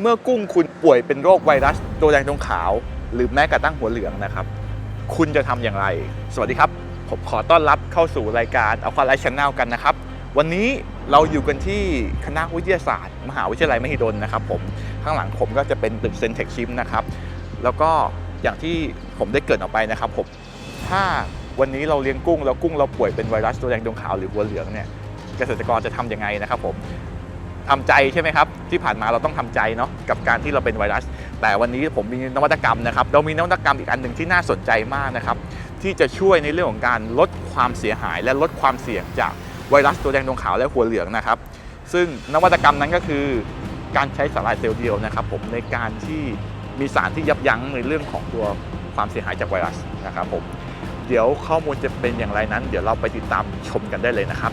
เมื่อกุ้งคุณป่วยเป็นโรคไวรัสตัวแดงตรงขาว หรือแม้กระทั่งหัวเหลืองนะครับ คุณจะทำอย่างไร สวัสดีครับ ผมขอต้อนรับเข้าสู่รายการเอาควาไลฟ์ชแนลกันนะครับ วันนี้เราอยู่กันที่คณะวิทยาศาสตร์ มหาวิทยาลัยมหิดลนะครับผมข้างหลังผมก็จะเป็นตึกเซนเทคชิมนะครับ แล้วก็อย่างที่ผมได้เกริดออกไปนะครับผมถ้าวันนี้เราเลี้ยงกุ้งแล้วกุ้งเราป่วยเป็นไวรัสตัวแดงดวงขาวหรือหัวเหลืองเนี่ยเกษตรกรจะทำยังไงนะครับผม ทำใจใช่ไหมครับ ที่ผ่านมาเราต้องทำใจเนาะกับการที่เราเป็นไวรัส แต่วันนี้ผมมีนวัตกรรมนะครับ เรามีนวัตกรรมอีกอันหนึ่งที่น่าสนใจมากนะครับ ที่จะช่วยในเรื่องของการลดความเสียหายและลดความเสี่ยงจากไวรัสตัวแดงดวงขาวและหัวเหลืองนะครับ ซึ่งนวัตกรรมนั้นก็คือการใช้สาหร่ายเซลล์เดียวนะครับ ผมในการที่มีสารที่ยับยั้งในเรื่องของตัวความเสียหายจากไวรัสนะครับผมเดี๋ยวข้อมูลจะเป็นอย่างไรนั้น เดี๋ยวเราไปติดตามชมกันได้เลยนะครับ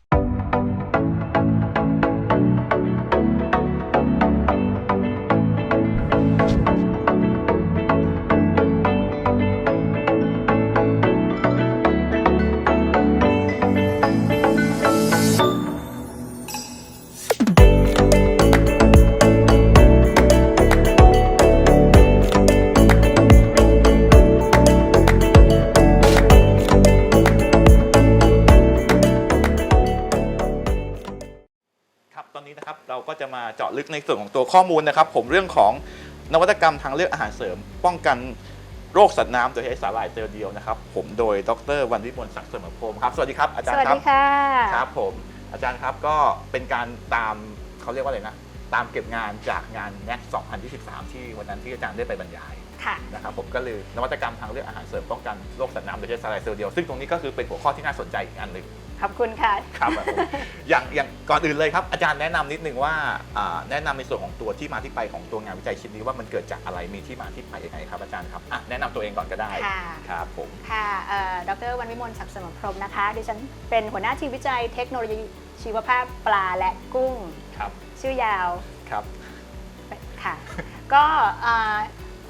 จะมาเจาะลึกในส่วนของตัวข้อมูลนะครับ ผมเรื่องของนวัตกรรมทางเลือกอาหารเสริม ป้องกันโรคสัตว์น้ำโดยใช้สาหร่ายเซลล์เดียวนะครับ ผมโดยดรวันวิมลศักดิ์เสมอพรหมครับสวัสดีครับอาจารสย์วัสครับดีค่ะครับผมอาจารย์ครับก็เป็นการตามเขาเรียกว่าอะไรนะตามเก็บงานจากงาน NET 2023 ที่วันนั้นที่อาจารย์ได้ไปบรรยายค่ะนะครับผมก็เลยนวัตกรรมทางเลือกอาหารเสริมป้องกันโรคสัตว์น้ำโดยใช้สาหร่ายเซลล์เดียว ซึ่งตรงนี้ก็คือเป็นหัวข้อที่น่าสนใจอีกอันหนึ่ง ขอบคุณค่ะ ครับผมอย่างอย่างก่อนอื่นเลยครับ อาจารย์แนะนำนิดนึงว่าอ่าแนะนำในส่วนของตัวที่มาที่ไปของตัวงานวิจัยชิ้นนี้ว่ามันเกิดจากอะไรมีที่มาที่ไปยังไงครับอาจารย์ครับอะแนะนำตัวเองก่อนก็ได้ค่ะ ครับผม ค่ะเอ่อดรวันวิมลศักดิ์สมรพรหมนะคะ ดิฉันเป็นหัวหน้าทีมวิจัยเทคโนโลยีชีวภาพปลาและกุ้ง ครับ ชื่อยาวครับ ค่ะ ก็เอ่อ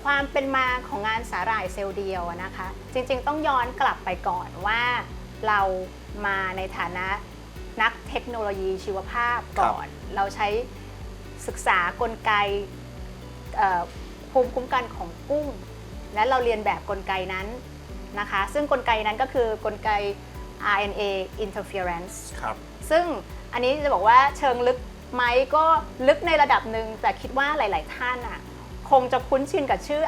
ความเป็นมาของงานสาหร่ายเซลล์เดียวอะนะคะ จริงๆต้องย้อนกลับไปก่อนว่า เรามาในฐานะนักเทคโนโลยีชีวภาพก่อน เราใช้ศึกษากลไกเอ่อภูมิคุ้มกันของกุ้ง และเราเรียนแบบกลไกนั้นนะคะ ซึ่งกลไกนั้นก็คือกลไก RNA interference ครับซึ่งอันนี้จะบอกว่าเชิงลึกไหมก็ลึกในระดับหนึ่งแต่คิดว่าหลาย ๆ ท่านอะคงจะคุ้นชินกับชื่อ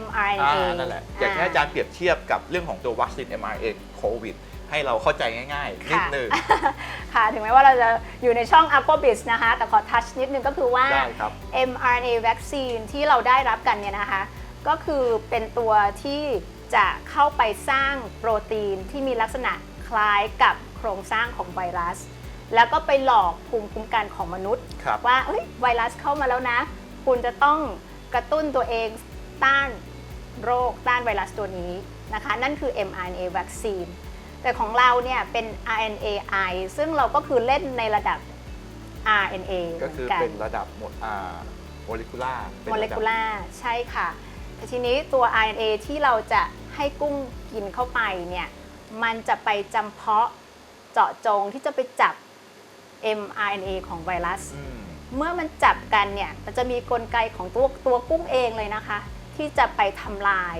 mRNA อ่านั่นแหละอยากให้อาจารย์เปรียบเทียบกับเรื่องของตัววัคซีน mRNA โควิด ให้เราเข้าใจง่ายๆ นิดนึงค่ะ ถึงแม้ว่าเราจะอยู่ในช่อง Aquabiz นะคะ แต่ขอทัชนิดนึงก็คือว่า ได้ครับ mRNA vaccine ที่เราได้รับกันเนี่ยนะคะ ก็คือเป็นตัวที่จะเข้าไปสร้างโปรตีนที่มีลักษณะคล้ายกับโครงสร้างของไวรัส แล้วก็ไปหลอกภูมิคุ้มกันของมนุษย์ ครับ ว่าเอ้ยไวรัสเข้ามาแล้วนะ คุณจะต้องกระตุ้นตัวเองต้านโรคต้านไวรัสตัวนี้นะคะ นั่นคือ mRNA vaccine แต่ของเราเนี่ยเป็น RNAi ซึ่งเราก็คือเล่นในระดับ RNA ก็เหมืคืออนกันเป็นระดับโมอ่าโมเลกุลาร์เป็นโมเลระดับกุล่าใช่ค่ะแต่ทีนี้ตัว RNA ที่เราจะให้กุ้งกินเข้าไปเนี่ยมันจะไปจำเพาะเจาะจงที่จะไปจับ mRNA ของไวรัสอืมเมื่อมันจับกันเนี่ยมันจะมีกลไกของตัวตัวกุ้งเองเลยนะคะ ที่จะไปทำลาย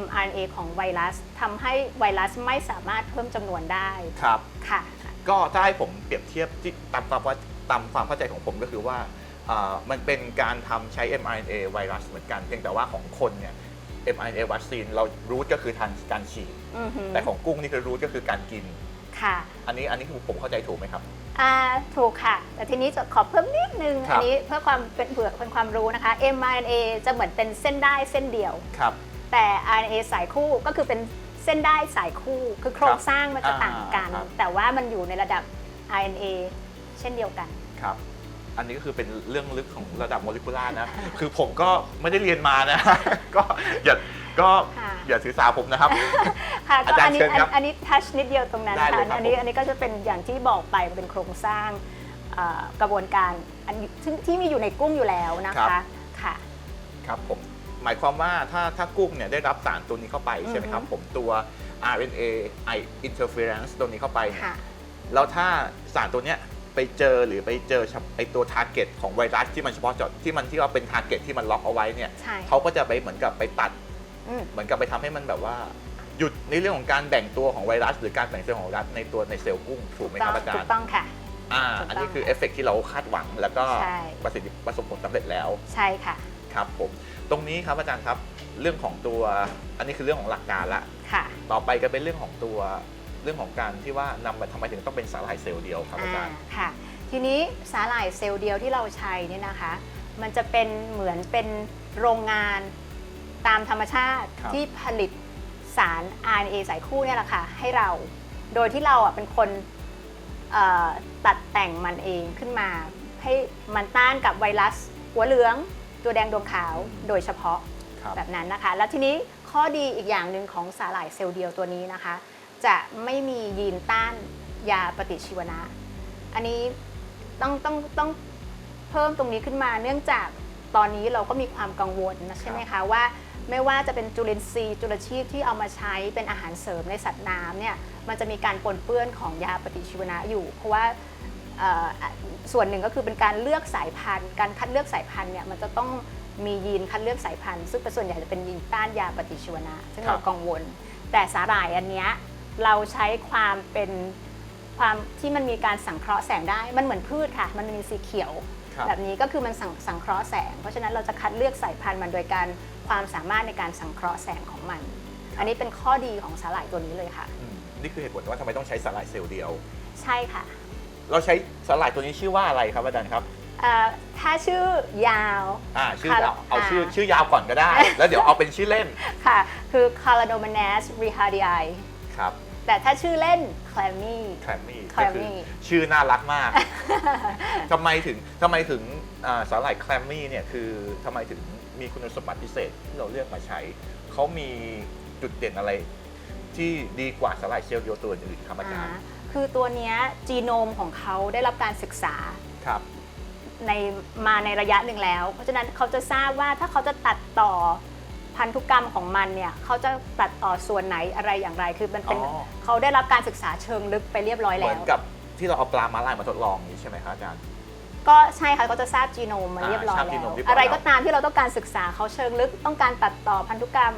mRNA ของไวรัสทำให้ไวรัสไม่สามารถเพิ่มจำนวนได้ครับ ค่ะ ก็ถ้าให้ผมเปรียบเทียบที่ตามความว่าตามความเข้าใจของผมก็คือว่าอ่ามันเป็นการทำใช้ mRNA ไวรัสเหมือนกัน เพียงแต่ว่าของคนเนี่ย mRNA วัคซีนเรารูทก็คือทางการฉีด อือหือแต่ของกุ้งนี่คือรูทก็คือการกิน ค่ะอันนี้อันนี้คือผมเข้าใจถูกไหมครับ อ่าถูกค่ะ แต่ทีนี้จะขอเพิ่มนิดนึง ครัอับนนี้เพื่อความเป็นเผื่อเป็นความรู้นะคะ mRNA จะเหมือนเป็นเส้นได้เส้นเดียว ครับ แต่ RNA สายคู่ก็คือเป็นเส้นได้สายคู่ คือโครงสร้างมันจะต่างกันอ่าครับ แต่ว่ามันอยู่ในระดับ RNA เช่นเดียวกัน ครับ อันนี้ก็คือเป็นเรื่องลึกของระดับโมเลกุลาร์นะ คือผมก็ไม่ได้เรียนมานะ ก็อย่าก็ค่ะ อย่าถือสาผมนะครับ ค่ะอาก็จารย์อันนี้เชิญครับอันนี้ทัชนิดเดียวตรงนั้นได้เลค่ะยครับอันนี้ผม อันนี้ก็จะเป็นอย่างที่บอกไปเป็นโครงสร้างเอ่อกระบวนการอันที่ที่มีอยู่ในกุ้งอยู่แล้วนะคะค่ะ ครับผม หมายความว่าถ้าถ้ากุ้งเนี่ยได้รับสารตัวนี้เข้าไปใช่ไหมครับอือฮึผมตัว RNA I interference ตัวนี้เข้าไปเนี่ยค่ะแล้วถ้าสารตัวเนี้ยไปเจอหรือไปเจอเฉพาะไอตัวทาร์เก็ตของไวรัสที่มันเฉพาะเจาะที่มันที่ว่าเป็นทาร์เก็ตที่มันล็อกเอาไว้เนี่ยใช่เขาก็จะไปเหมือนกับไปตัดอืมเหมือนกับไปทำให้มันแบบว่า หยุดในเรื่องของการแบ่งตัวของไวรัส หรือการแบ่งเซลล์ของไวรัสในตัวในเซลล์กุ้งถูกไหมครับอาจารถูย์กต้องค่ะอ่าถูกต้องอันนี้คือเอฟเฟกต์ที่เราคาดหวัง แล้วก็ใช่ประสิทธิประสบผลสำเร็จแล้ว ใช่ค่ะ ครับผม ตรงนี้ครับอาจารย์ครับเรื่องของตัวอันนี้คือเรื่องของหลักการละค่ะ ต่อไปก็เป็นเรื่องของตัวเรื่องของการที่ว่านำมาทำไมถึงต้องเป็นสาหร่ายเซลล์เดียวครับอาจารย์อ่าค่ะ ทีนี้สาหร่ายเซลล์เดียวที่เราใช้เนี่ยนะคะ มันจะเป็นเหมือนเป็นโรงงานตามธรรมชาติครับ ที่ผลิตสาร RNA สายคู่เนี่ยแหละค่ะให้เรา โดยที่เราอะเป็นคนเอ่อตัดแต่งมันเองขึ้นมา ให้มันต้านกับไวรัสหัวเหลือง ตัวแดงดวงขาวโดยเฉพาะครับแบบนั้นนะคะ แล้วทีนี้ข้อดีอีกอย่างหนึ่งของสาหร่ายเซลล์เดียวตัวนี้นะคะ จะไม่มียีนต้านยาปฏิชีวนะ อันนี้ต้องต้องต้องเพิ่มตรงนี้ขึ้นมา เนื่องจากตอนนี้เราก็มีความกังวลนะใช่ไหมคะว่าไม่ว่าจะเป็นจุลินทรีย์จุลชีพที่เอามาใช้เป็นอาหารเสริมในสัตว์น้ำเนี่ยมันจะมีการปนเปื้อนของยาปฏิชีวนะอยู่ เพราะว่าเอ่อ ส่วนหนึ่งก็คือเป็นการเลือกสายพันธุ์ การคัดเลือกสายพันธุ์เนี่ยมันจะต้องมียีนคัดเลือกสายพันธุ์ ซึ่งเป็นส่วนใหญ่จะเป็นยีนต้านยาปฏิชีวนะ ซึ่งครับเรากังวล แต่สาหร่ายอันเนี้ยเราใช้ความเป็นความที่มันมีการสังเคราะห์แสงได้ มันเหมือนพืชค่ะ มันมีสีเขียวครับแบบนี้ก็คือมันสังสังเคราะห์แสง เพราะฉะนั้นเราจะคัดเลือกสายพันธุ์มันโดยการความสามารถในการสังเคราะห์แสงของมัน อันนี้เป็นข้อดีของสาหร่ายตัวนี้เลยค่ะอืมนี่คือเหตุผลว่าทำไมต้องใช้สาหร่ายเซลล์เดียว ใช่ค่ะ เราใช้สาหร่ายตัวนี้ชื่อว่าอะไรครับอาจารย์ครับเอ่อถ้าชื่อยาว อ่าชื่อค่ะเอาเอาชื่ออ่า ชื่อยาวก่อนก็ได้ แล้วเดี๋ยวเอาเป็นชื่อเล่นค่ะ คือ c a r a d o m a n a s rihardii ครับแต่ถ้าชื่อเล่น clammy แคลมมี่แคก็ลมคือมี่ชื่อน่ารักมากทำไมถึงทำไมถึงอ่าสาหร่ายแคลมมี่เนี่ยคือทำไมถึงมีคุณสมบัติพิเศษที่เราเลือกมาใช้เขามีจุดเด่นอะไร ที่ดีกว่าสาหร่ายเซลล์เดียวตัวอื่นครับอาจารย์ อ่า คือตัวเนี้ยจีโนมของเขาได้รับการศึกษาครับ ในมาในระยะหนึ่งแล้ว เพราะฉะนั้นเขาจะทราบว่าถ้าเขาจะตัดต่อพันธุกรรมของมันเนี่ยเขาจะตัดต่อส่วนไหนอะไรอย่างไรคือมันเป็นอ๋อ เขาได้รับการศึกษาเชิงลึกไปเรียบร้อยเหแล้มือนว กับที่เราเอาปลามาลายมาทดลองนี้ใช่ไหมครับอาจารย์ ก็ใช่ค่ะเขาจะทราบจีโนมมาอ่าเรียบร้อยทราบจีแล้โนวมเรียบร้อย อะไรแล้วก็ตามที่เราต้องการศึกษาเขาเชิงลึกต้องการตัดต่อพันธุกรรม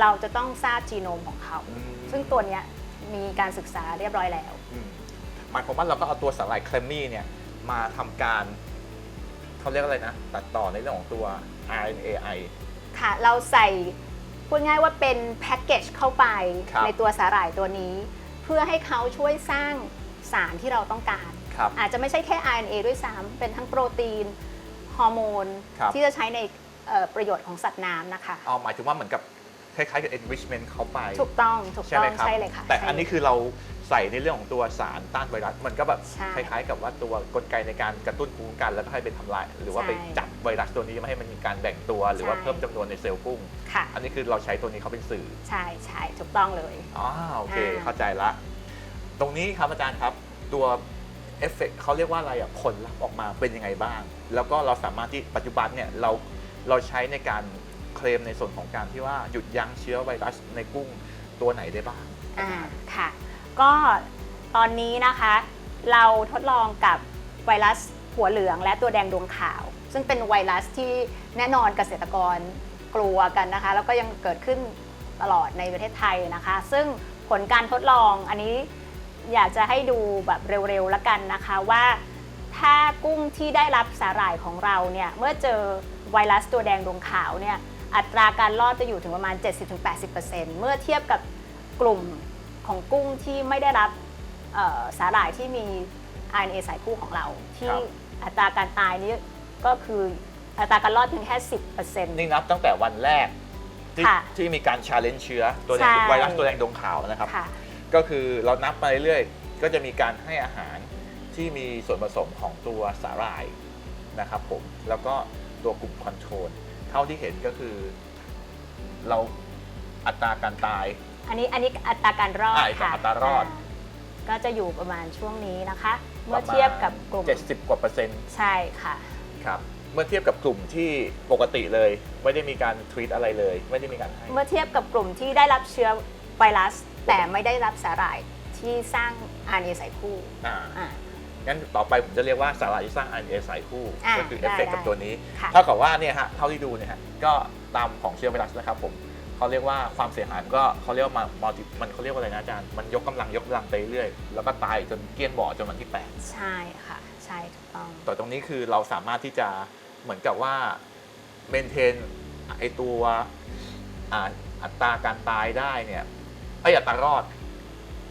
เราจะต้องทราบจีโนมของเขา อืมซึ่งตัวเนี้ยมีการศึกษาเรียบร้อยแล้วอืม หมายความว่าเราก็เอาตัวสาหร่ายแคลมมี่เนี่ยมาทำการเขาเรียกอะไรนะ ตัดต่อในเรื่องของตัว RNAi ค่ะ เราใส่พูดง่ายว่าเป็นแพ็กเกจเข้าไปครับในตัวสาหร่ายตัวนี้ เพื่อให้เขาช่วยสร้างสารที่เราต้องการครับอาจจะไม่ใช่แค่ RNA ด้วยซ้ำเป็นทั้งโปรตีนฮอร์โมนครับที่จะใช้ในเอ่อประโยชน์ของสัตว์น้ำนะคะเอาหมายถึงว่าเหมือนกับคล้ายๆกับ enrichment เข้าไป ถูกต้อง ถูกใช่ต้อไหมงครับใช่เลยค่ะ แต่ใช่อันนี้คือเรา ใส่ในเรื่องของตัวสารต้านไวรัสมันก็แบบใช่คล้ายๆ กับว่าตัวกลไกในการกระตุ้นภูมิคุ้มกันแล้วก็ให้ไปทำลาย หรือว่าใช่ไปจับไวรัสตัวนี้ไม่ให้มันมีการแบ่งตัว หรือว่าใช่ เพิ่มจำนวนในเซลล์กุ้ง ค่ะ อันนี้คือเราใช้ตัวนี้เขาเป็นสื่อใช่ใช่ถูกต้องเลย อ๋อโอเค อ่า เข้าใจละ ตรงนี้ครับอาจารย์ครับตัวเอฟเฟกเขาเรียกว่าอะไรอะผลลัพธ์ออกมาเป็นยังไงบ้าง แล้วก็เราสามารถที่ปัจจุบันเนี่ยเราเราใช้ในการเคลมในส่วนของการที่ว่าหยุดยั้งเชื้อไวรัสในกุ้งตัวไหนได้บ้าง อ่าค่ะ ก็ตอนนี้นะคะ เราทดลองกับไวรัสหัวเหลืองและตัวแดงดวงขาว ซึ่งเป็นไวรัสที่แน่นอนเกษตรกรกลัวกันนะคะ แล้วก็ยังเกิดขึ้นตลอดในประเทศไทยนะคะ ซึ่งผลการทดลองอันนี้อยากจะให้ดูแบบเร็วๆแล้วกันนะคะว่าถ้ากุ้งที่ได้รับสาหร่ายของเราเนี่ยเมื่อเจอไวรัสตัวแดงดวงขาวเนี่ยอัตราการรอดจะอยู่ถึงประมาณ 70-80%เมื่อเทียบกับกลุ่ม ของกุ้งที่ไม่ได้รับเอ่อสาหร่ายที่มี RNA สายคู่ของเรา ที่ครับ อัตราการตายนี้ก็คืออัตราการรอดเพียงแค่ 10%นี่นับตั้งแต่วันแรก ที่ค่ะที่มีการชาเลนจ์เชื้อตัวแดใช่งไวรัสตัวแดงดวงขาวนะครับ ค่ะ ก็คือเรานับไปเรื่อยๆ ก็จะมีการให้อาหารที่มีส่วนผสมของตัวสาหร่ายนะครับผม แล้วก็ตัวกลุ่มคอนโทรล เท่าที่เห็นก็คือ เราอัตราการตาย อันนี้อันนี้อัตราการรอดอ่าค่ะอัตรารอดาก็จะอยู่ประมาณช่วงนี้นะคะ เมื่อเทียบกับกลุ่ม70 กว่าเปอร์เซ็นต์ใช่ค่ะ ครับ เมื่อเทียบกับกลุ่มที่ปกติเลย ไม่ได้มีการทวีตอะไรเลย ไม่ได้มีการให้ เมื่อเทียบกับกลุ่มที่ได้รับเชื้อไวรัส แต่ไม่ได้รับสาหร่ายที่สร้าง RNA สายคู่อ่า อ่า งั้นต่อไปผมจะเรียกว่าสาหร่ายที่สร้าง RNA สายคู่ อ่าก็คือเอได้ฟเฟกต์กับได้ตัวนี้ ค่ะ เท่ากับว่าเนี่ยฮะ เท่าที่ดูเนี่ยฮะ ก็ตามของเชื้อไวรัสนะครับผม เขาเรียกว่าความเสียหายมันก็เขาเรียกว่ามามัลติมันเขาเรียกว่าอะไรนะอาจารย์ มันยกกำลังยกกำลังไปเรื่อยแล้วก็ตายจนเกลี้ยงบ่อจนวันที่8ใช่ค่ะ ใช่ถูกต้อง แต่ตรงนี้คือเราสามารถที่จะเหมือนกับว่าเมนเทนไอตัวอ่าอัตราการตายได้เนี่ยไอยอัตรารอด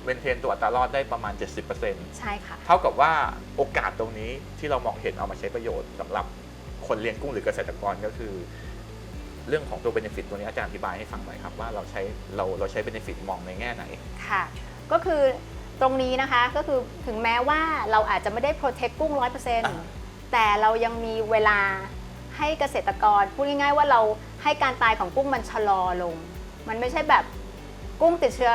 เมนเทนตัวอัตรารอดได้ประมาณ 70%ใช่ค่ะ เท่ากับว่าโอกาสตรงนี้ที่เรามองเห็นเอามาใช้ประโยชน์สำหรับคนเลี้ยงกุ้งหรือเกษตรกรก็คือ เรื่องของตัวเบนฟิตตัวนี้อาจารย์อธิบายให้ฟังหน่อยครับว่าเราใช้เราเราใช้เบนฟิตมองในแง่ไหนค่ะ ก็คือตรงนี้นะคะก็คือถึงแม้ว่าเราอาจจะไม่ได้ protect กุ้งอ่า100%แต่เรายังมีเวลาให้เกษตรกรพูดง่ายๆว่าเราให้การตายของกุ้งมันชะลอลง มันไม่ใช่แบบกุ้งติดเชื้อ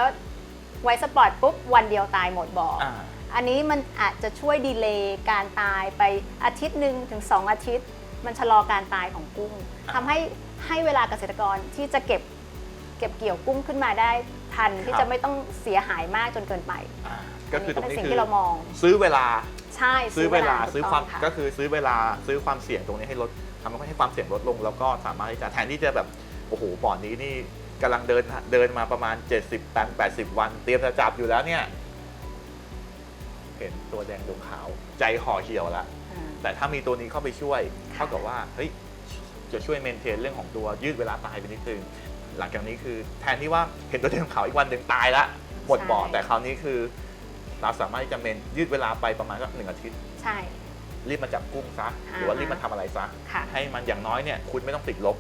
ไวสปอร์ตปุ๊บวันเดียวตายหมดบ่อออ่าอันนี้มันอาจจะช่วยดีเลย์การตายไปอาทิตย์หนึ่งถึง 2 อาทิตย์ มันชะลอการตายของกุ้งอ่าทำให้ ให้เวลาเกษตรกรที่จะเก็บเก็บเกี่ยวกุ้งขึ้นมาได้ทันที่จะไม่ต้องเสียหายมากจนเกินไปอ่าก็คือตรงเป็นนี้สิ่งคือที่เรามอง ซื้อเวลา ใช่ซื้อเวลาถูกซื้อต้งความะก็คือซื้อเวลาซื้อความเสี่ยงตรงนี้ให้ลดทำให้ความเสี่ยงลดลง แล้วก็สามารถที่จะแทนที่จะแบบโอ้โหป่อนนี้นี่กำลังเดินเดินมาประมาณ 70 8 80 วัน เตรียมจะจับอยู่แล้วเนี่ย เห็นตัวแดงดวงขาว ใจห่อเหี่ยวแล้วอ่าแต่ถ้ามีตัวนี้เข้าไปช่วยค่ะเท่ากับว่าเฮ้ย จะช่วยเมนเทนเรื่องของตัวยืดเวลาตายไปนิดนึงหลังจากนี้คือแทนที่ว่าเห็นตัวแดงดวงขาวอีกวันหนึ่งตายละหมดบ่อแต่คราวนี้คือเราสามารถที่จะเมนยืดเวลาไปประมาณก็หนึ่งอาทิตย์ ใช่ รีบมาจับกุ้งซะอ่าหรือว่ารีบมาทำอะไรซะ ค่ะ ให้มันอย่างน้อยเนี่ยคุณไม่ต้องติดลบ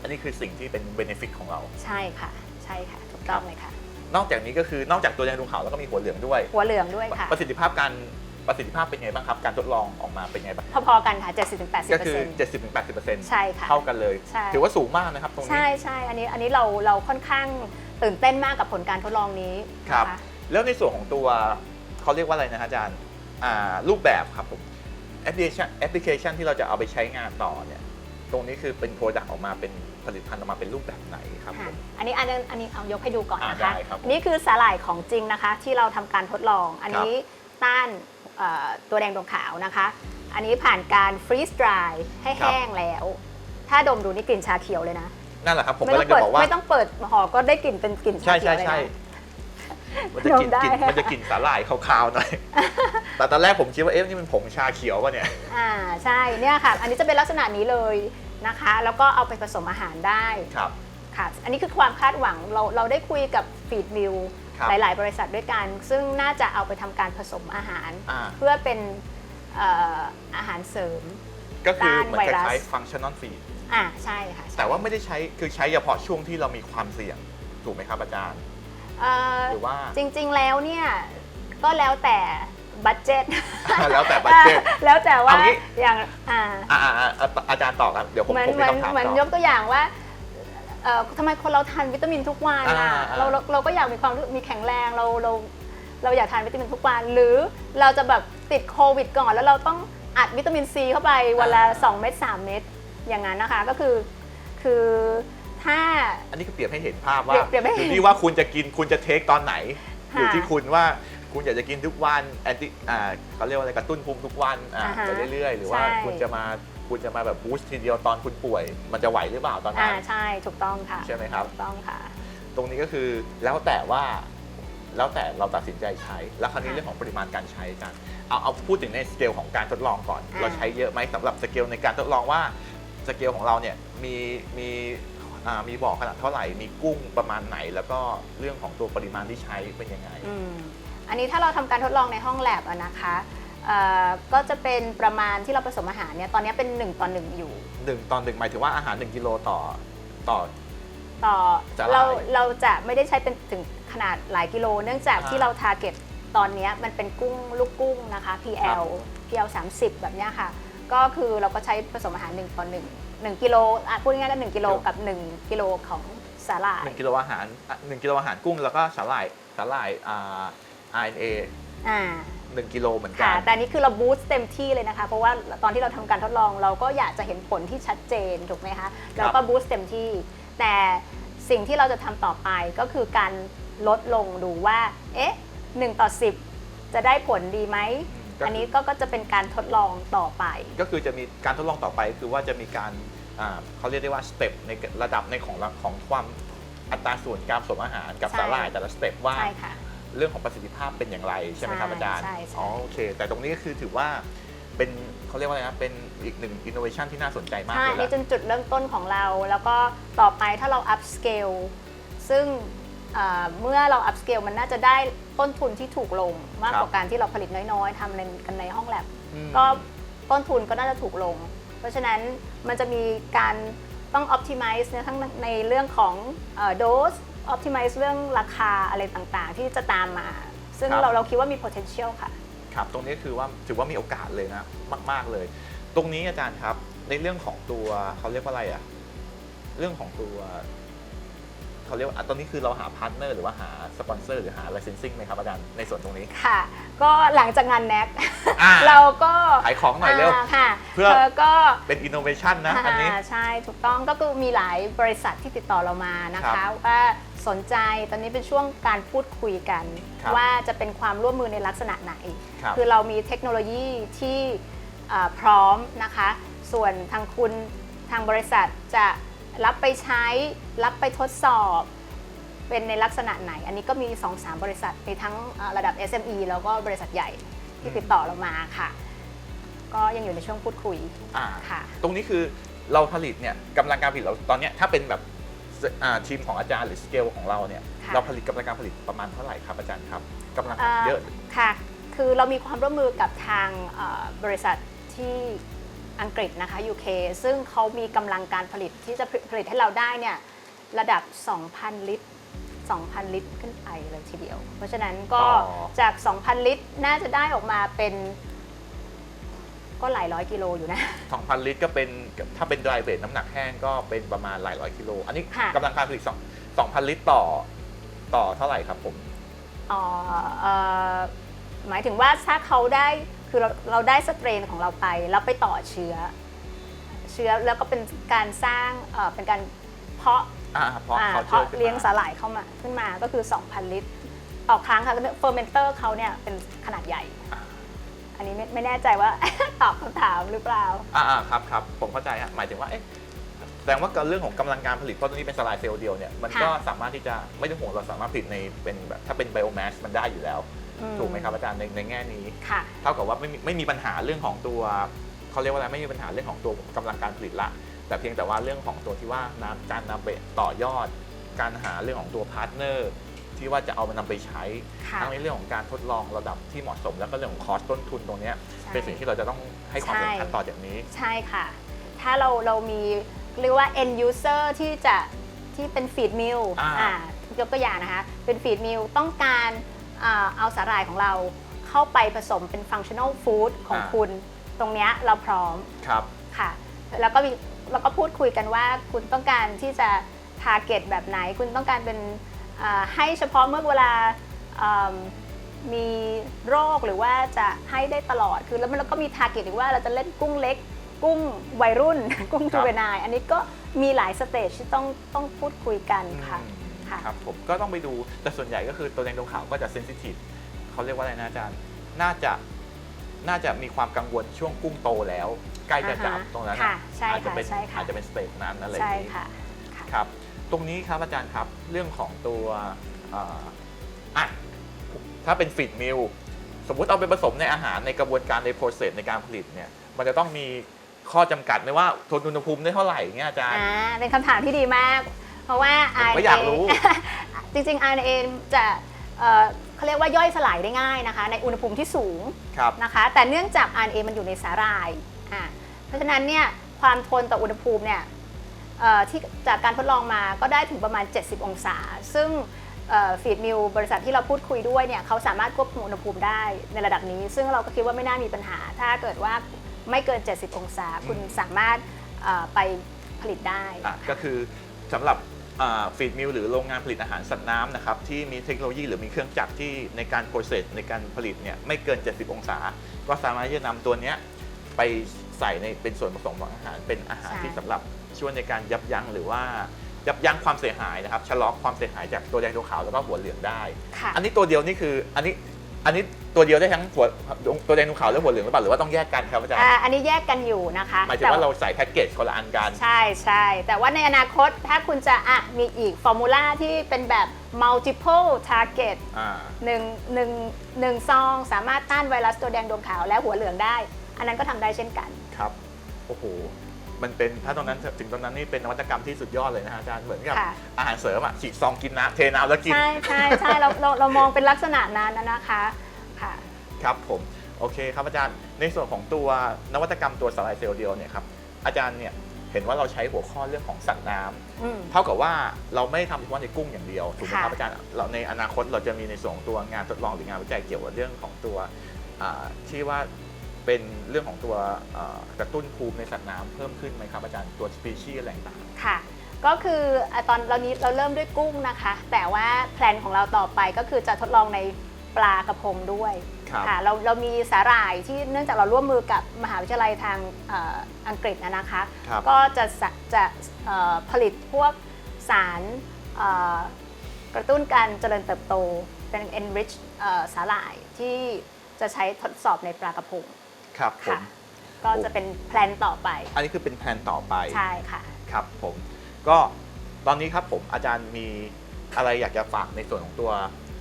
อันนี้คือสิ่งที่เป็นเบนฟิตของเรา ใช่ค่ะ ใช่ค่ะ ถูกต้องเลยค่ะ นอกจากนี้ก็คือนอกจากตัวแดงดวงขาวแล้วก็มีหัวเหลืองด้วย หัวเหลืองด้วยค่ะ ประสิทธิภาพการ ประสิทธิภาพเป็นไงบ้างครับ การทดลองออกมาเป็นไงบ้าง พอๆกันค่ะ 70-80%ก็คือ 70-80%ใช่ค่ะ เท่ากันเลย ใช่ ถือว่าสูงมากนะครับ ตรงนี้ ใช่ใช่อันนี้อันนี้เราเราค่อนข้างตื่นเต้นมากกับผลการทดลองนี้ครับนะคะแล้วในส่วนของตัวเขาเรียกว่าอะไรนะฮะอาจารย์อ่ารูปแบบครับผมแอปพลิเคชันแอปพลิเคชันที่เราจะเอาไปใช้งานต่อเนี่ย ตรงนี้คือเป็นโปรดักต์ออกมาเป็นผลิตภัณฑ์ออกมาเป็นรูปแบบไหนครับผค่ะม อันนี้อันนี้อันนี้เอายกให้ดูก่อนอ่านะได้คะครับผมอันนี้คือสาหร่ายของจริงนะคะ ที่เราทำการทดลอง อันนี้ต้านเอ่อ ตัวแดงดวงขาวนะคะ อันนี้ผ่านการฟรีส d รายให้ครับแห้งแล้ว ถ้าดมดูนี่กลิ่นชาเขียวเลยนะ นั่นแหละครับ ผมไม่กำต้ลัองงเปิดจะบอกว่าไม่ต้องเปิดห่อก็ได้กลิ่นเป็นกลิ่นใช่ชาเขียใช่วเลยใช่นะมันจะกินดมได้กลิ่นมันจะกลิ่นสาหร่ายคาวๆหน่อย แต่ตอนแรกผมคิดว่าเอ๊ะนี่มันผงชาเขียวป่ะเนี่ย อ่าใช่เนี่ยค่ะ อันนี้จะเป็นลักษณะนี้เลยนะคะ แล้วก็เอาไปผสมอาหารได้ ครับ ค่ะ อันนี้คือความคาดหวังเราเราได้คุยกับฟีดมิล ครับหลายๆ บริษัทด้วยกัน ซึ่งน่าจะเอาไปทำการผสมอาหาร อ่า เพื่อเป็นเอ่ออาหารเสริม ก็คือเหมือนต้านไวครัส ล้ายๆฟังชั่นอลฟีดอ่าใช่ค่ะใช่แต่ว่าไม่ได้ใช้คือใช้เฉพาะช่วงที่เรามีความเสี่ยงถูกไหมครับอาจารย์ เอ่อหรือว่า จริงๆแล้วเนี่ย ก็แล้วแต่บัตเจ็ตแล้วแต่ budget แล้วแต่ว่าเอางี้ อย่างอ่า อ่าอ่าอ่าอาจารย์ตอบครับ เดี๋ยวผมเหมือนผมเหมีมือนคำถามเหมือนต่อยกตัวอย่างว่า เอ่อทำไมคนเราทานวิตามินทุกวันอ่าอะอ่า เราเราเราก็อยากมีความรู้มีแข็งแรงเราเราเราอยากทานวิตามินทุกวัน หรือเราจะแบบติดโควิดก่อนแล้วเราต้องอัดวิตามินซีเข้าไปวันละ2เม็ด3เม็ดอย่างนั้นนะคะก็คือคือถ้า อันนี้ก็เปรียบให้เห็นภาพว่าเปรียบให้อเห็นยู่ที่ว่าคุณจะกินคุณจะเทคตอนไหน ค่ะอยู่ที่คุณว่าคุณอยากจะกินทุกวันแอนติอ่าเขาเรียกว่าอะไรกระตุ้นภูมิทุกวันอ่าอ่าฮะไปเรื่อยๆ หรือว่าใช่ คุณจะมา คุณจะมาแบบบูสต์ทีเดียวตอนคุณป่วย มันจะไหวหรือเปล่าตอนอ่านั้นใช่ถูกต้องค่ะใช่ไหมครับ ถูกต้องค่ะ ตรงนี้ก็คือแล้วแต่ว่าแล้วแต่เราตัดสินใจใช้ แล้วคราวนี้ค่ะเรื่องของปริมาณการใช้กันเอาเอาพูดถึงในสเกลของการทดลองก่อน อ่า เราใช้เยอะไหมสำหรับสเกลในการทดลองว่าสเกลของเราเนี่ยมีมีอ่ามีบอกขนาดเท่าไหร่ มีกุ้งประมาณไหน แล้วก็เรื่องของตัวปริมาณที่ใช้เป็นยังไง อืมอันนี้ถ้าเราทำการทดลองในห้องแลบอะนะคะเอ่อ ก็จะเป็นประมาณที่เราผสมอาหารเนี่ยตอนนี้เป็น 1ต่อ1อยู่ หนึ่งตอนหนึ่งหมายถึงว่าอาหาร 1กิโลต่อต่อ ต่อสาหร่ายเราเราจะไม่ได้ใช้เป็นถึงขนาดหลายกิโล เนื่องจากอ่าที่เราทาร์เก็ตตอนเนี้ยมันเป็นกุ้งลูกกุ้งนะคะ PL PL 30 แบบเนี้ยค่ะ ก็คือเราก็ใช้ผสมอาหาร 1 ต่อ 1 1กิโลอะพูดง่ายๆก็1กิโลกับ 1 กิโลของสาหร่ายหนึ่งกิโลอาหารอะหนึ่งกิโลอาหารกุ้งแล้วก็สาหร่ายสาหร่ายอ่า RNA อ่า 1กิโลเหมือนกัค่ะน แต่อันนี้คือเราบูสต์เต็มที่เลยนะคะ เพราะว่าตอนที่เราทำการทดลองเราก็อยากจะเห็นผลที่ชัดเจนถูกไหมคะเราก็บูสต์เต็มที่ แต่สิ่งที่เราจะทำต่อไปก็คือการลดลงดูว่า เอ๊ะ1ต่อ10จะได้ผลดีไหม ก็คืออั อันนี้ก็ก็จะเป็นการทดลองต่อไป ก็คือจะมีการทดลองต่อไปคือว่าจะมีการอ่าเขาเรียกได้ว่าสเต็ปในระดับในของของความอัตราส่วนการผสมอาหารกับใช่ สาหร่ายแต่ละสเต็ปว่า ใช่ค่ะ เรื่องของประสิทธิภาพเป็นอย่างไรใช่ไหมครับใช่อาจารย์ใช่ใช่ อ๋อโอเค แต่ตรงนี้ก็คือถือว่าเป็นเขาเรียกว่าอะไรนะเป็นอีกหนึ่งอินโนเวชันที่น่าสนใจมากใช่เลยนี่ละจนจุดเริ่มต้นของเรา แล้วก็ต่อไปถ้าเรา up scale ซึ่งเอ่อเมื่อเรา up scale มันน่าจะได้ต้นทุนที่ถูกลง มากกว่าการที่เราผลิตน้อยๆทำในกันในห้องแลบ อืม ก็ต้นทุนก็น่าจะถูกลง เพราะฉะนั้นมันจะมีการต้อง optimize เนี่ยทั้งในเรื่องของโดส optimize เรื่องราคาอะไรต่างๆ ที่จะตามมา ซึ่งครับ เราเราคิดว่ามี potential ค่ะ ครับตรงนี้คือว่าถือว่ามีโอกาสเลยนะมาก ๆเลย ตรงนี้อาจารย์ครับในเรื่องของตัวเขาเรียกว่าอะไรอะเรื่องของตัว เขาเรียกว่าอะตอนนี้คือเราหาพาร์ทเนอร์หรือว่าหาสปอนเซอร์หรือหา licensing ไหมครับอาจารย์ในส่วนตรงนี้ ค่ะ ก็หลังจากงานแน็กอ่าเราก็ขายของหน่อยเร็วาค่ะเพื่อ ธอก็ เป็นอินโนเวชันนะอันนี้าใช่ถูกต้องก็คือมีหลายบริษัทที่ติดต่อเรามานะครัคะ บว่าสนใจตอนนี้เป็นช่วงการพูดคุยกัน ครับว่าจะเป็นความร่วมมือในลักษณะไหนครับคือเรามีเทคโนโลยีที่อ่าพร้อมนะคะ ส่วนทางคุณทางบริษัทจะ รับไปใช้ รับไปทดสอบ เป็นในลักษณะไหน อันนี้ก็มี 2-3 บริษัทมีทั้งอ่าระดับ SME แล้วก็บริษัทใหญ่ที่ติดต่อเรามาค่ะ ก็ยังอยู่ในช่วงพูดคุยอ่าค่ะ ตรงนี้คือเราผลิตเนี่ยกำลังการผลิตเราตอนเนี้ยถ้าเป็นแบบอ่าทีมของอาจารย์หรือสเกลของเราเนี่ยค่ะเราผลิตกำลังการผลิตประมาณเท่าไหร่ครับอาจารย์ครับกำลังอ่าเยอะค่ะ คือเรามีความร่วมมือกับทางเอ่อบริษัทที่ อังกฤษนะคะ UK ซึ่งเขามีกำลังการผลิตที่จะผลิตให้เราได้เนี่ยระดับ 2,000 ลิตร 2,000 ลิตรขึ้นไปเลยทีเดียว เพราะฉะนั้นก็อ๋อจาก 2,000 ลิตรน่าจะได้ออกมาเป็นก็หลายร้อยกิโลอยู่นะ 2,000 ลิตรก็เป็นถ้าเป็น dry weight น้ำหนักแห้งก็เป็นประมาณหลายร้อยกิโล อันนี้ค่ะกำลังการผลิต2 2,000 ลิตรต่อต่อเท่าไหร่ครับผม อ๋อเอ่อหมายถึงว่าถ้าเขาได้ คือเราเราได้สเตรนของเราไป แล้วไปต่อเชื้อ เชื้อแล้วก็เป็นการสร้างเอ่อเป็นการเพาะอ่าเพราะอ่าเขาเพาะเลี้ยงสาหร่ายเข้ามาขึ้นมาก็คือ 2,000 ลิตรต่อครั้งค่ะเฟอร์เมนเตอร์เขาเนี่ยเป็นขนาดใหญ่ อันนี้ไม่ไม่แน่ใจว่า ตอบคำถามหรือเปล่า อ่าอ่าครับครับผมเข้าใจฮะหมายถึงว่าเอ๊ะแสดงว่าเรื่องของกำลังการผลิตเพราะตัวนี้เป็นสลายเซลล์เดียวเนี่ยมันก็ค่ะ สามารถที่จะไม่ต้องห่วงเราสามารถผลิตในเป็นแบบถ้าเป็นไบโอแมสมันได้อยู่แล้วอื ถูกไหมครับอาจารย์ในในแง่นี้ ค่ะ เท่ากับว่าไม่มีไม่มีปัญหาเรื่องของตัวเขาเรียกว่าอะไรไม่มีปัญหาเรื่องของตัวกำลังการผลิตละ แต่เพียงแต่ว่าเรื่องของตัวที่ว่านะการนำไปต่อยอด การหาเรื่องของตัวพาร์ทเนอร์ที่ว่าจะเอามานำไปใช้ค่ะทั้งในเรื่องของการทดลองระดับที่เหมาะสม แล้วก็เรื่องของคอสต้นทุนตรงเนี้ยใช่ เป็นสิ่งที่เราจะต้องให้ความสำคัญต่อจากนี้ ใช่ค่ะ ถ้าเราเรามีเรียกว่า end user ที่จะที่เป็น feed mill อ่า อ่ายกตัวอย่างนะคะ เป็น feed mill ต้องการอ่า เอาสาหร่ายของเราเข้าไปผสมเป็น functional food ของคุณ ตรงเนี้ยเราพร้อมครับ ค่ะ แล้วก็มีแล้วก็พูดคุยกันว่าคุณต้องการที่จะ target แบบไหน คุณต้องการเป็นอ่าให้เฉพาะเมื่อเวลาอ่ามีโรคหรือว่าจะให้ได้ตลอดคือแล้วมันเราก็มี target อีกว่าเราจะเล่นกุ้งเล็ก กุ้งวัยรุ่น กุ้งครัจูบ เวนายอันนี้ก็มีหลายสเตจที่ต้องต้องพูดคุยกันค่ะ อืม ค่ะ ครับผมก็ต้องไปดูแต่ส่วนใหญ่ก็คือตัวแดงตรงขาวก็จะเซนซิทีฟเขาเรียกว่าอะไรนะอาจารย์ น่าจะน่าจะมีความกังวลช่วงกุ้งโตแล้ว ใกล้จะจับอ่าฮะตรงนั้นค่ะน่ะใช่อาจจะค่ะเป็นใช่ค่ะ อาจจะเป็นสเตจนั้นอะไรอใช่ย่างนี้ค่ะค่ะ ครับ ตรงนี้ครับอาจารย์ครับเรื่องของตัวอ่าอะถ้าเป็นฟีดมิลสมมุติเอาไปผสมในอาหารในกระบวนการในโปรเซสในการผลิตเนี่ยมันจะต้องมีข้อจำกัดไหมว่าทนอุณหภูมิได้เท่าไหร่เงี้ยอาจารย์ อ่าเป็นคำถามที่ดีมากเพ ราะว่า ผมก็อยากรู้ จริงๆ RNA จะเอ่อเขาเรียกว่าย่อยสลายได้ง่ายนะคะ ในอุณหภูมิที่สูง ครับ นะคะแต่เนื่องจาก RNA มันอยู่ในสาหร่ายอ่าเพราะฉะนั้นเนี่ยความทนต่ออุณหภูมิเนี่ยเอ่อที่จากการทดลองมาก็ได้ถึงประมาณ 70 องศา ซึ่งฟีดมิลบริษัทที่เราพูดคุยด้วยเนี่ยเขาสามารถควบคุมอุณหภูมิได้ในระดับนี้ ซึ่งเราก็คิดว่าไม่น่ามีปัญหา ถ้าเกิดว่าไม่เกิน 70 องศา คุณสามารถเอ่อไปผลิตได้ อะก็คือสำหรับ ฟีดมิลหรือโรงงานผลิตอาหารสัตว์น้ำนะครับที่มีเทคโนโลยีหรือมีเครื่องจักรที่ในการโปรเซสในการผลิตเนี่ยไม่เกิน 70 องศา ก็สามารถที่จะนำตัวเนี้ยไปใส่ในเป็นส่วนผสมของอาหารเป็นอาหารใช่ ที่สำหรับช่วยในการยับยั้งหรือว่ายับยั้งความเสียหายนะครับชะลอความเสียหายจากตัวแดงตัวขาวแล้วก็หัวเหลืองได้ ค่ะ อันนี้ตัวเดียวนี่คืออันนี้ อันนี้ตัวเดียวได้ทั้งหัวตัวแดงตัวขาวและหัวเหลืองหรือเปล่าหรือว่าต้องแยกกันครับอาจารย์อ่าอันนี้แยกกันอยู่นะคะหมายถึงว่าเราใส่แพ็กเกจคนละอันกัน ใช่ใช่แต่ว่าในอนาคตถ้าคุณจะอะมีอีกฟอร์มูลาที่เป็นแบบ multiple target อ่าหนึ่งหนึ่งหนึ่งซองสามารถต้านไวรัสตัวแดงดวงขาวและหัวเหลืองได้ อันนั้นก็ทำได้เช่นกันครับโอ้โห มันเป็นถ้าตรงนั้นถึงตรงนั้นนี่เป็นนวัตกรรมที่สุดยอดเลยนะฮะอาจารย์เหมือนกับค่ะ อาหารเสริมอะฉีดซองกินน้ำเทน้ำแล้วกิน ใช่ใช่ใช่เราเราเรามองเป็นลักษณะนั้นนะนะคะค่ะ ครับผมโอเคครับอาจารย์ในส่วนของตัวนวัตกรรมตัวสลายเซลล์เดียวเนี่ยครับอาจารย์เนี่ยเห็นว่าเราใช้หัวข้อเรื่องของสัตว์น้ำอืม เท่ากับว่าเราไม่ได้ทำเฉพาะในกุ้งอย่างเดียวถูกไหมครับค่ะ อาจารย์เราในอนาคตเราจะมีในส่วนของตัวงานทดลองหรืองานวิจัยเกี่ยวกับเรื่องของตัวอ่าที่ว่า เป็นเรื่องของตัวอ่ากระตุ้นภูมิในสัตว์น้ำเพิ่มขึ้นไหมครับอาจารย์ตัวสปีชีส์อะไรต่าง ค่ะ ก็คืออะตอนเรานี้เราเริ่มด้วยกุ้งนะคะ แต่ว่าแพลนของเราต่อไปก็คือจะทดลองในปลากระพงด้วยครับค่ะเราเรามีสาหร่ายที่เนื่องจากเราร่วมมือกับมหาวิทยาลัยทางเอ่ออังกฤษนะนะคะ ครับ ก็จะสะจะเอ่อผลิตพวกสารเอ่อกระตุ้นการเจริญเติบโตเป็น enrich เอ่อสาหร่ายที่จะใช้ทดสอบในปลากระพง ครับผค่ะมก็จะเป็นแพลนต่อไป อันนี้คือเป็นแผนต่อไป ใช่ค่ะ ครับผม ก็ตอนนี้ครับผมอาจารย์มีอะไรอยากจะฝากในส่วนของตัว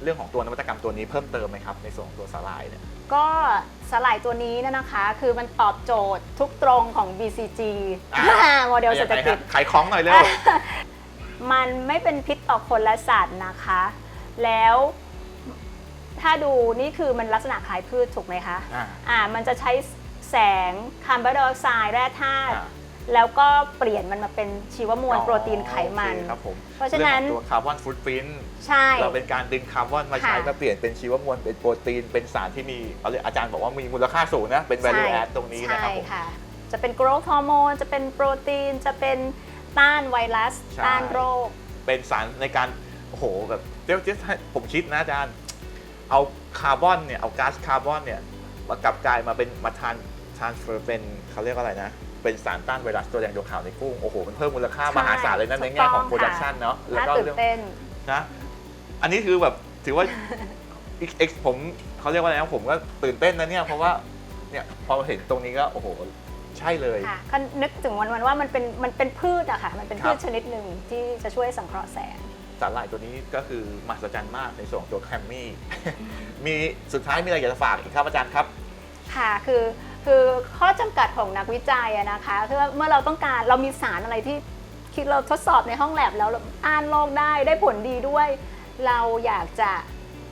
เรื่องของตัวนวัตกรรมตัวนี้เพิ่มเติมไหมครับในส่วนของตัวสาลายเนี่ย ก็สลายตัวนี้เนยนะคะ คือมันตอบโจทย์ทุกตรงของ BCG อ่า โมเดลเศรษฐกิจยังไงฮะขายของหน่อยเร็ว มันไม่เป็นพิษต่อคนและสัตว์นะคะ แล้ว ถ้าดูนี่คือมันลักษณะคล้ายพืชถูกไหมคะอ่าอ่ามันจะใช้แสงคาร์บอนไดออกไซด์แร่ธาตุอ่า แล้วก็เปลี่ยนมันมาเป็นชีวมวลโปรตีนไขมัน โอเคครับผมเพราะฉะนั้น องของตัวคาร์บอนฟุตพิ้นใช่ เราเป็นการดึงคาร์บอนมาใช้ค่ะมาเปลี่ยนเป็นชีวมวลเป็นโปรตีน เป็นสารที่มีเอาเลยอาจารย์บอกว่ามีมูลค่าสูงนะ เป็น value ใช่ add ตรงนี้นะครับผม ใช่ค่ะ จะเป็น growth hormone จะเป็นโปรตีน จะเป็นต้านไวรัส ใช่ ต้านโรค เป็นสารในการ โอ้โห แบบเดี๋ยวจะให้ผมคิดนะอาจารย์ เอาคาร์บอนเนี่ยเอาก๊าซคาร์บอนเนี่ยมากลับกลายมาเป็นมาทานทานเฟอร์เป็นเขาเรียกว่าอะไรนะ เป็นสารต้านไวรัสตัวแดงดวงขาวในกุ้งโอ้โหมันเพิ่มมูลค่ามหาศาลเลยนะในแง่ของโปรดักชันเนาะแล้วน่าก็ตื่นเรื่องเต้นนะอันนี้คือแบบถือว่าเอ็กผมเขาเรียกว่าอะไรนะผมก็ตื่นเต้นนะเนี่ยเพราะว่าเนี่ยพอเห็นตรงนี้ก็โอ้โหใช่เลยค่ะก็นึกถึงวันวันๆว่ามันเป็นมันเป็นพืชอะค่ะ มันเป็นครับพืชชนิดหนึ่งที่จะช่วยสังเคราะห์แสง สาหร่ายตัวนี้ก็คือมหัศจรรย์มากในส่วนของตัวแคมมี่ มีสุดท้ายมีอะไรอยากจะฝากอีกครับอาจารย์ครับ ค่ะคือคือข้อจำกัดของนักวิจัยอะนะคะคือว่าเมื่อเราต้องการเรามีสารอะไรที่คิดเราทดสอบในห้องแลบแล้วเราอ่านโลกได้ได้ผลดีด้วย เราอยากจะ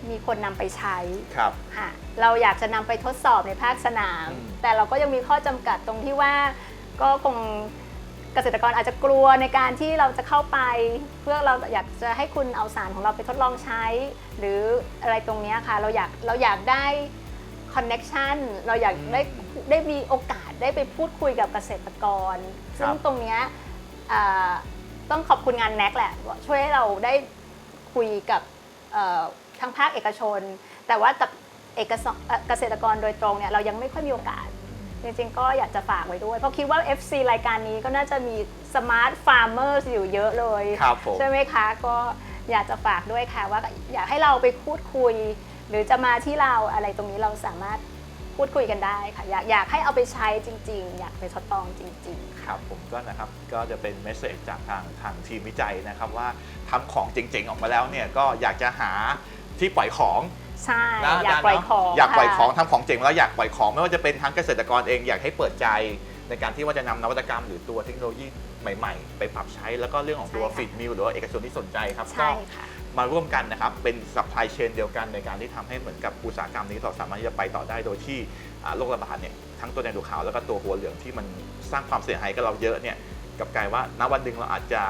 มีคนนำไปใช้ครับค่ะเราอยากจะนำไปทดสอบในภาคสนามอืมแต่เราก็ยังมีข้อจำกัดตรงที่ว่าก็คง เกษตรกรอาจจะกลัวในการที่เราจะเข้าไป เพื่อเราอยากจะให้คุณเอาสารของเราไปทดลองใช้ หรืออะไรตรงเนี้ยค่ะ เราอยากเราอยากได้คอนเน็ชันเราอยากอืมได้ได้มีโอกาสได้ไปพูดคุยกับเกษตรกรครับซึ่งตรงเนี้ยอ่าต้องขอบคุณงานแน็กแหละ ช่วยให้เราได้คุยกับเอ่อทางภาคเอกชน แต่ว่ากับเอกสเอ่อเกษตรกรโดยตรงเนี่ยเรายังไม่ค่อยมีโอกาส จริงๆก็อยากจะฝากไว้ด้วย เพราะคิดว่า FC รายการนี้ก็น่าจะมีสมาร์ทฟาร์มเมอร์อยู่เยอะเลย ครับผม ใช่ไหมคะก็อยากจะฝากด้วยค่ะ ว่าอยากให้เราไปพูดคุย หรือจะมาที่เราอะไรตรงนี้เราสามารถพูดคุยกันได้ค่ะ อยากอยากให้เอาไปใช้จริง ๆ อยากไปทดลองจริง ๆคค่ะรับผมก็นะครับก็จะเป็นเมสเซจจากทางทางทีมวิจัยนะครับว่าทำของเจ๋งๆออกมาแล้วเนี่ยก็อยากจะหาที่ปล่อยของ ใช่ นะอยากจรปล่อยเนะของอยากปล่อยค่ะของทำของเจ๋งแล้วอยากปล่อยของไม่ว่าจะเป็นทั้งเกษตรกรเองอยากให้เปิดใจในการที่ว่าจะนำนวัตกรรมหรือตัวเทคโนโลยีใหม่ๆ ไปปรับใช้แล้วก็เรื่องของตัวใช่ค่ะฟิตมิลหรือว่าเอกชนที่สนใจครับก็ ใช่ค่ะ มาร่วมกันนะครับ เป็นซัพพลายเชนเดียวกันในการที่ทำให้เหมือนกับอุตสาหกรรมนี้เราสามารถที่จะไปต่อได้โดยที่อ่าโรคระบาดเนี่ยทั้งตัวแดงดูขาวแล้วก็ตัวหัวเหลืองที่มันสร้างความเสียหายกับเราเยอะเนี่ยกลับกลายว่าณวันหนึ่งเราอาจจะ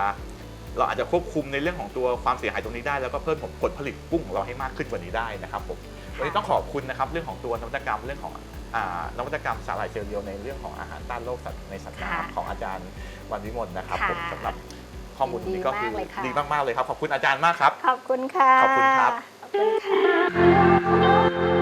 เราอาจจะควบคุมในเรื่องของตัวความเสียหายตรงนี้ได้ แล้วก็เพิ่มผลผลิตกุ้งของเราให้มากขึ้นกว่านี้ได้นะครับผมวันนี้ต้องขอบคุณนะครับเรื่องของตัวนวัตกรรมเรื่องของอ่านวัตกรรมสาหร่ายเซลล์เดียวในเรื่องของอาหารต้านโรคสัตว์ในสัตว์ค่ะน้ำของอาจารย์วันวิมลนะครับค่ะผมสำหรับข้อมูลนี้ก็คือดีมากเลยค่ะดีมาก ๆ เลยครับ ขอบคุณอาจารย์มากครับ ขอบคุณค่ะ ขอบคุณครับ ขอบคุณค่ะ